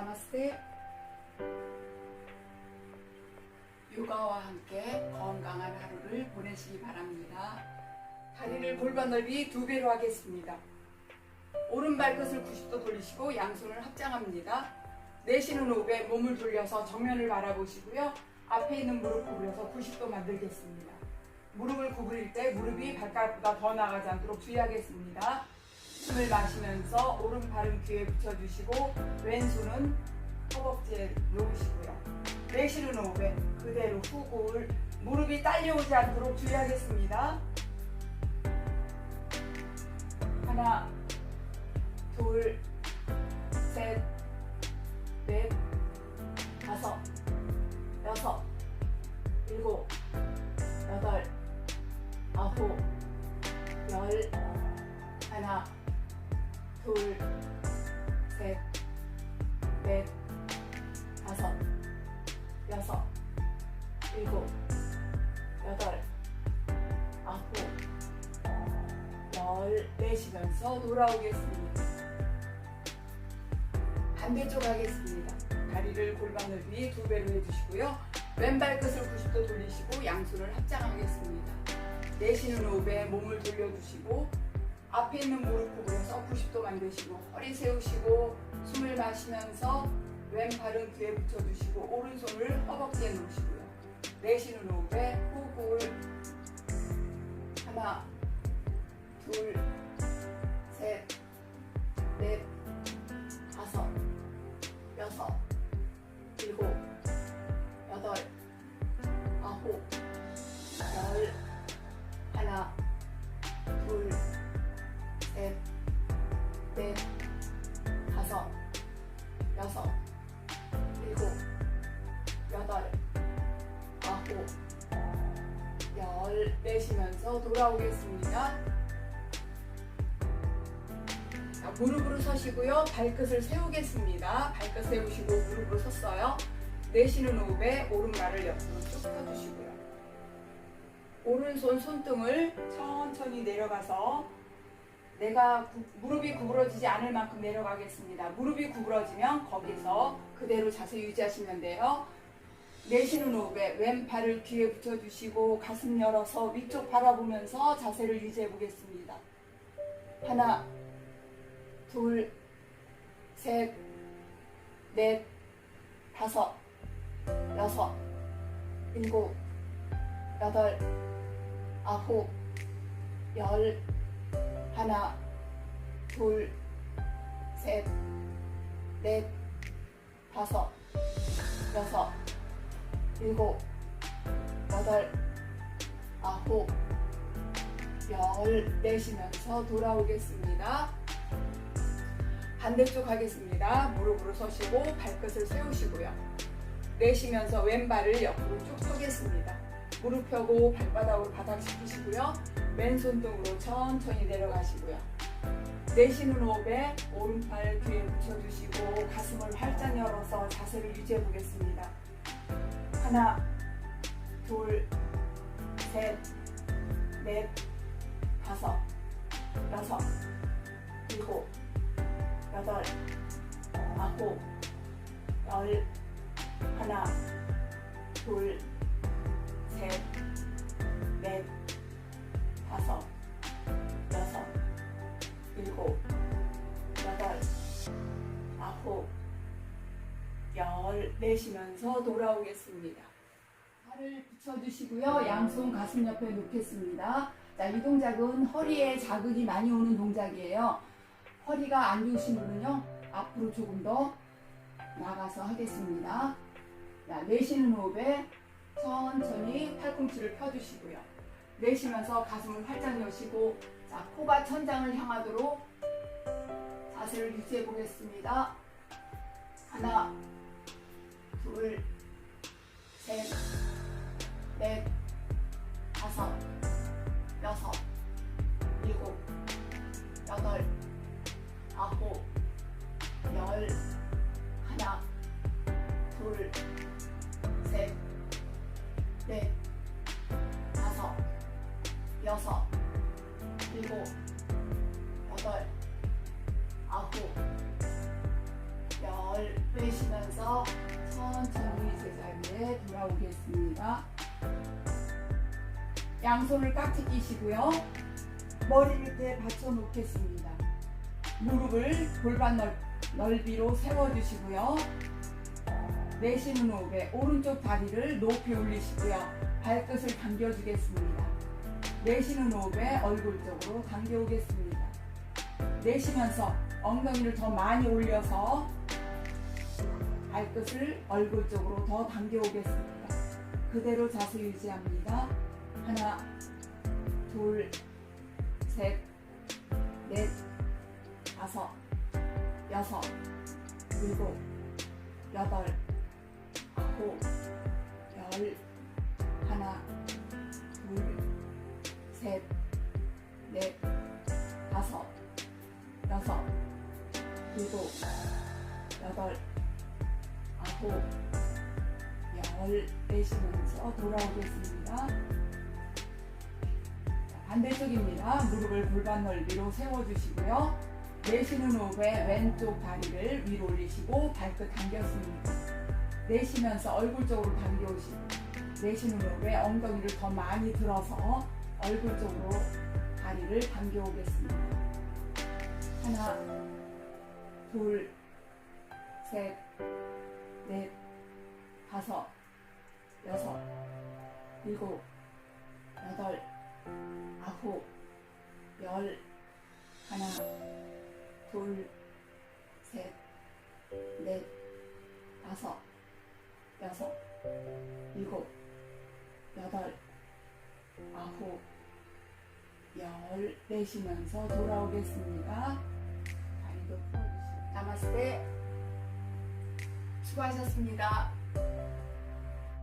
나마스테 요가와 함께 건강한 하루를 보내시기 바랍니다. 다리를 골반 넓이 두 배로 하겠습니다. 오른발 끝을 90도 돌리시고 양손을 합장합니다. 내쉬는 호흡에 몸을 돌려서 정면을 바라보시고요. 앞에 있는 무릎 구부려서 90도 만들겠습니다. 무릎을 구부릴 때 무릎이 발가락보다 더 나가지 않도록 주의하겠습니다. 숨을 마시면서 오른발은 귀에 붙여주시고 왼손은 허벅지에 놓으시고요. 내쉬는 호흡에 그대로 후 무릎이 딸려오지 않도록 주의하겠습니다. 하나, 둘, 셋, 넷, 다섯, 여섯, 일곱, 여덟, 아홉, 열, 하나, 둘, 셋, 넷, 다섯, 여섯, 일곱, 여덟, 아홉, 열 내쉬면서 돌아오겠습니다. 반대쪽 하겠습니다. 다리를 골반 넓이 두 배로 해주시고요. 왼발 끝을 90도 돌리시고 양손을 합장하겠습니다. 내쉬는 호흡에 몸을 돌려주시고 앞에 있는 무릎 구부려서 90도 만드시고 허리 세우시고 숨을 마시면서 왼발은 귀에 붙여주시고 오른손을 허벅지에 놓으시고요. 내쉬는 호흡에 호흡을 하나, 둘, 셋, 넷, 다섯, 여섯, 일곱, 여덟, 아홉, 열 내쉬면서 돌아오겠습니다. 자, 무릎으로 서시고요. 발끝을 세우겠습니다. 발끝 세우시고 무릎으로 섰어요. 내쉬는 호흡에 오른발을 옆으로 쭉 펴주시고요. 오른손 손등을 천천히 내려가서 내가 구- 무릎이 구부러지지 않을 만큼 내려가겠습니다. 무릎이 구부러지면 거기서 그대로 자세 유지하시면 돼요. 내쉬는 호흡에 왼팔을 귀에 붙여주시고 가슴 열어서 위쪽 바라보면서 자세를 유지해 보겠습니다. 하나, 둘, 셋, 넷, 다섯, 여섯, 일곱, 여덟, 아홉, 열, 하나, 둘, 셋, 넷, 다섯, 여섯, 일곱, 여덟, 아홉, 열 내쉬면서 돌아오겠습니다. 반대쪽 하겠습니다. 무릎으로 서시고 발끝을 세우시고요. 내쉬면서 왼발을 옆으로 쭉 펴겠습니다. 무릎 펴고 발바닥으로 바닥 짚으시고요. 왼손 등으로 천천히 내려가시고요. 내쉬는 호흡에 오른팔 뒤에 붙여주시고 가슴을 활짝 열어서 자세를 유지해 보겠습니다. 하나, 둘, 셋, 넷, 다섯, 여섯, 일곱, 여덟, 아홉, 열, 하나, 둘, 셋, 넷, 다섯, 여섯, 일곱, 여덟, 아홉, 열 내쉬면서 돌아오겠습니다. 팔을 붙여주시고요. 양손 가슴 옆에 놓겠습니다. 자, 이 동작은 허리에 자극이 많이 오는 동작이에요. 허리가 안 좋으신 분은요, 앞으로 조금 더 나가서 하겠습니다. 자, 내쉬는 호흡에 천천히 팔꿈치를 펴주시고요. 내쉬면서 가슴을 활짝 여시고, 자, 코가 천장을 향하도록 자세를 유지해 보겠습니다. 하나, 둘, 셋, 넷, 다섯, 여섯, 일곱, 여덟, 아홉, 열열 빼시면서 천천히 제자리에 돌아오겠습니다. 양손을 깍지 끼시고요. 머리 밑에 받쳐 놓겠습니다. 무릎을 골반 넓, 넓이로 세워주시고요. 내쉬는 호흡에 오른쪽 다리를 높이 올리시고요. 발끝을 당겨주겠습니다. 내쉬는 호흡에 얼굴 쪽으로 당겨오겠습니다. 내쉬면서 엉덩이를 더 많이 올려서 발끝을 얼굴 쪽으로 더 당겨오겠습니다. 그대로 자세 유지합니다. 하나, 둘, 셋, 넷, 다섯, 여섯, 일곱, 여덟, 아홉, 열, 하나, 둘, 셋, 넷, 다섯, 여섯, 일곱, 여덟, 아홉, 열 내쉬면서 돌아오겠습니다. 자, 반대쪽입니다. 무릎을 골반 넓이로 세워주시고요. 내쉬는 호흡에 왼쪽 다리를 위로 올리시고 발끝 당겼습니다. 내쉬면서 얼굴 쪽으로 당겨오시고 내쉬는 호흡에 엉덩이를 더 많이 들어서 얼굴 쪽으로 다리를 당겨 오겠습니다. 하나, 둘, 셋, 넷, 다섯, 여섯, 일곱, 여덟, 아홉, 열, 하나, 둘, 셋, 넷, 다섯, 여섯, 일곱, 여덟, 아홉, 열 내쉬면서 돌아오겠습니다. 다리도 펴주시고 나마스테 수고하셨습니다.